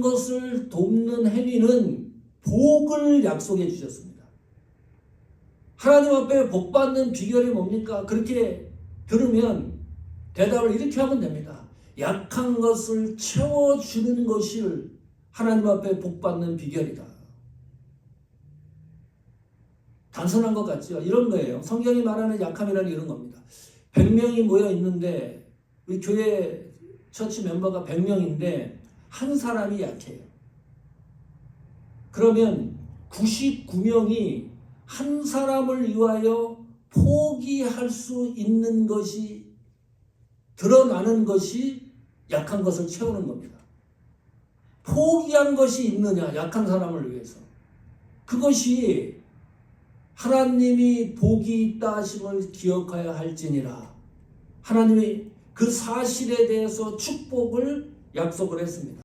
약한 것을 돕는 행위는 복을 약속해 주셨습니다. 하나님 앞에 복 받는 비결이 뭡니까? 그렇게 들으면 대답을 이렇게 하면 됩니다. 약한 것을 채워주는 것이 하나님 앞에 복 받는 비결이다. 단순한 것 같죠? 이런 거예요. 성경이 말하는 약함이라는 이런 겁니다. 100명이 모여 있는데 우리 교회 처치 멤버가 100명인데 한 사람이 약해요. 그러면 99명이 한 사람을 위하여 포기할 수 있는 것이 드러나는 것이 약한 것을 채우는 겁니다. 포기한 것이 있느냐, 약한 사람을 위해서. 그것이 하나님이 복이 있다 하심을 기억하여 할지니라. 하나님이 그 사실에 대해서 축복을 약속을 했습니다.